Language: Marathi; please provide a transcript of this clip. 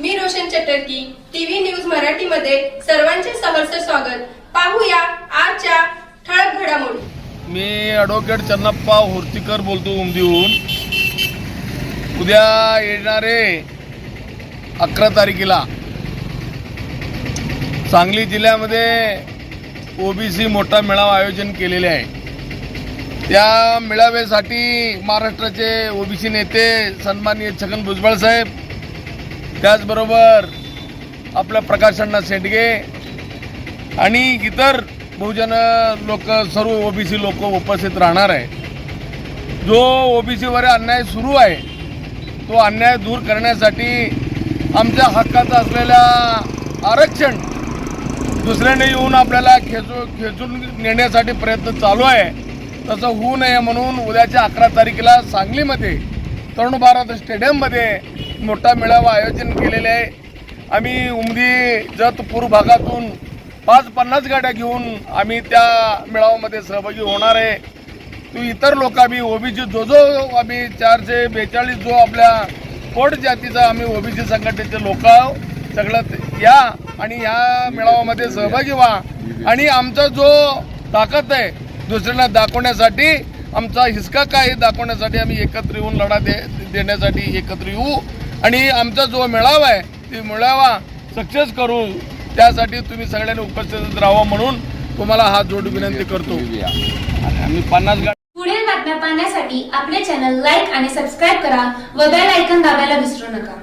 मी रोशन चटर्की टीव्ही न्यूज मराठी मध्ये सर्वांचे सहर्ष स्वागत. पाहूया आजच्या ठळक घडामोडी. मी ॲडव्होकेट चन्नप्पा होर्तीकर बोलतो उमदीहून. उद्या येणारे अकरा तारखेला सांगली जिल्ह्यामध्ये ओबीसी मोठा मेळावा आयोजन केलेले आहे. त्या मेळाव्यासाठी महाराष्ट्राचे ओबीसी नेते सन्माननीय छगन भुजबळ साहेब त्याचबरोबर आपल्या प्रकाशण्णा सेटगे शेंडगे आणि इतर बहुजन लोक सर्व ओबीसी लोक उपस्थित राहणार आहे. जो ओबीसीवर अन्याय सुरू आहे तो अन्याय दूर करण्यासाठी आमच्या हक्काचं असलेल्या आरक्षण दुसऱ्याने येऊन आपल्याला खेचू खेचून नेण्यासाठी प्रयत्न चालू आहे. तसं होऊ नये म्हणून उद्याच्या अकरा तारखेला सांगलीमध्ये तरुण भारत स्टेडियममध्ये मोठा मेळावा आयोजन केलेले आहे. आम्ही उमदी जतपूर भागातून पाच पन्नास गाड्या घेऊन आम्ही त्या मेळाव्यामध्ये सहभागी होणार आहे. तो इतर लोक आम्ही ओबीसी जो जो आम्ही चारशे बेचाळीस जो आपल्या कोट जातीचा आम्ही ओबीसी संघटनेचे लोक सगळं या आणि या मेळाव्यामध्ये सहभागी व्हा. आणि आमचा जो ताकद आहे दुसऱ्यांना दाखवण्यासाठी आमचा हिसका काय दाखवण्यासाठी आम्ही एकत्र येऊन लढा दे देण्यासाठी एकत्र येऊ. आणि आमचा जो मेळावा आहे ती मेळावा सक्सेस करू. त्यासाठी तुम्ही सगळ्यांनी उपस्थित राहावं म्हणून तुम्हाला हात जोडून विनंती करतो. आम्ही पन्नास पुढील बातम्या पाहण्यासाठी आपले चॅनल लाईक आणि सबस्क्राईब करा व बेल ऐकन दाबायला विसरू नका.